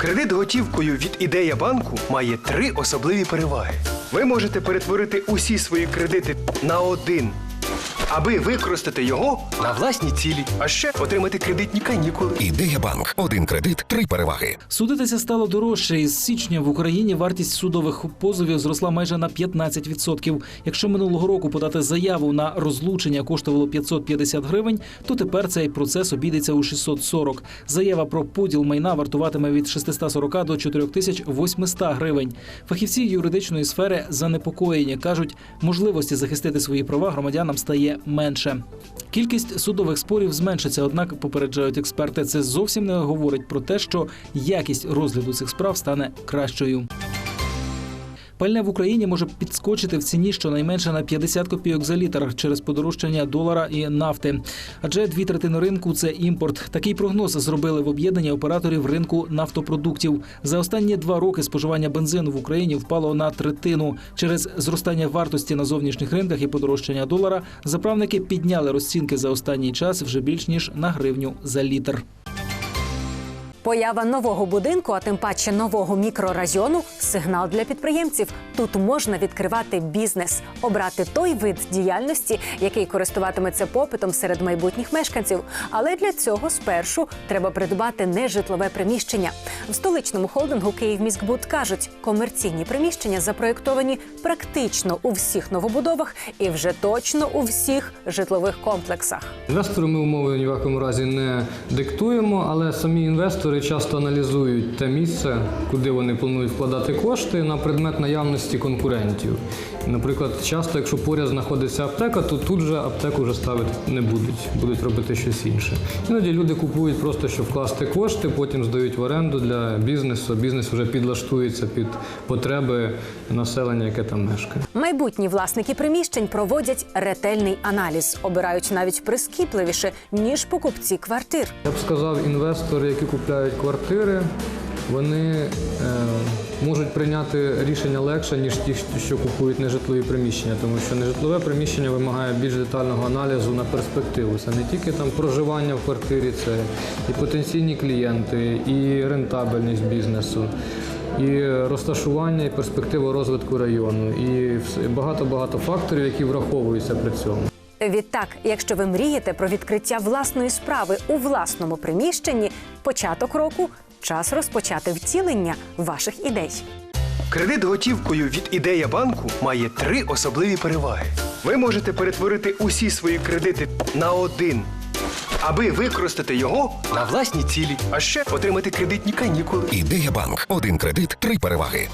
Кредит готівкою від ідея банку має три особливі переваги. Ви можете перетворити усі свої кредити на один, аби використати його на власні цілі, а ще отримати кредитні канікули. Ідея банк. Один кредит, три переваги. Судитися стало дорожче. Із січня в Україні вартість судових позовів зросла майже на 15%. Якщо минулого року подати заяву на розлучення коштувало 550 гривень, то тепер цей процес обійдеться у 640. Заява про поділ майна вартуватиме від 640 до 4800 гривень. Фахівці юридичної сфери занепокоєні кажуть, можливості захистити свої права громадянам стає менше. Кількість судових спорів зменшиться, однак попереджають експерти, це зовсім не говорить про те, що якість розгляду цих справ стане кращою. Пальне в Україні може підскочити в ціні щонайменше на 50 копійок за літр через подорожчання долара і нафти. Адже дві третини ринку це імпорт. Такий прогноз зробили в об'єднанні операторів ринку нафтопродуктів. За останні два роки споживання бензину в Україні впало на третину. Через зростання вартості на зовнішніх ринках і подорожчання долара заправники підняли розцінки за останній час вже більш ніж на гривню за літр. Поява нового будинку, а тим паче нового мікрорайону сигнал для підприємців. Тут можна відкривати бізнес, обрати той вид діяльності, який користуватиметься попитом серед майбутніх мешканців. Але для цього спершу треба придбати нежитлове приміщення. В столичному холдингу «Київміськбуд» кажуть, комерційні приміщення запроєктовані практично у всіх новобудовах і вже точно у всіх житлових комплексах. Інвестору ми умови ні в якому разі не диктуємо, але самі інвестори часто аналізують те місце, куди вони планують вкладати кошти на предмет наявності конкурентів. Наприклад, часто, якщо поряд знаходиться аптека, то тут же аптеку вже ставити не будуть, будуть робити щось інше. Іноді люди купують просто, щоб вкласти кошти, потім здають в оренду для бізнесу. Бізнес вже підлаштується під потреби населення, яке там мешкає. Майбутні власники приміщень проводять ретельний аналіз, обирають навіть прискіпливіше ніж покупці квартир. Я б сказав, інвестори, які купляють квартири, вони е, можуть прийняти рішення легше, ніж ті, що купують нежитлові приміщення, тому що нежитлове приміщення вимагає більш детального аналізу на перспективу. Це не тільки там проживання в квартирі, це і потенційні клієнти, і рентабельність бізнесу. І розташування, і перспектива розвитку району, і все- багато-багато факторів, які враховуються при цьому. Відтак, якщо ви мрієте про відкриття власної справи у власному приміщенні, початок року час розпочати втілення ваших ідей. Кредит готівкою від ідея банку має три особливі переваги. Ви можете перетворити усі свої кредити на один, аби використати його на власні цілі, а ще отримати кредитні канікули. Ідея банк. Один кредит, три переваги.